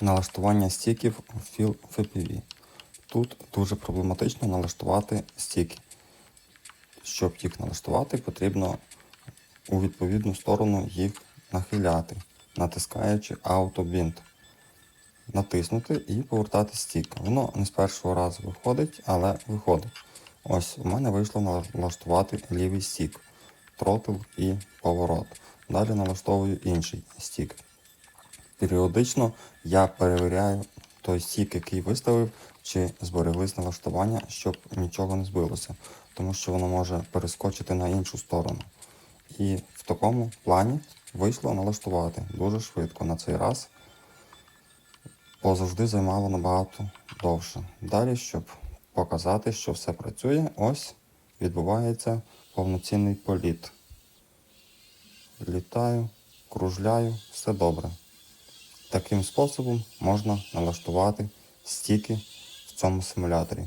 Налаштування стіків у Feel FPV. Тут дуже проблематично налаштувати стіки. Щоб їх налаштувати, потрібно у відповідну сторону їх нахиляти, натискаючи Auto-Bind. Натиснути і повертати стік. Воно не з першого разу виходить, але виходить. Ось у мене вийшло налаштувати лівий стік, тротл і поворот. Далі налаштовую інший стік. Періодично я перевіряю той стік, який виставив, чи збереглись налаштування, щоб нічого не збилося, тому що воно може перескочити на іншу сторону. І в такому плані вийшло налаштувати дуже швидко на цей раз, бо завжди займало набагато довше. Далі, щоб показати, що все працює, ось відбувається повноцінний політ. Літаю, кружляю, все добре. Таким способом можна налаштувати стіки в цьому симуляторі.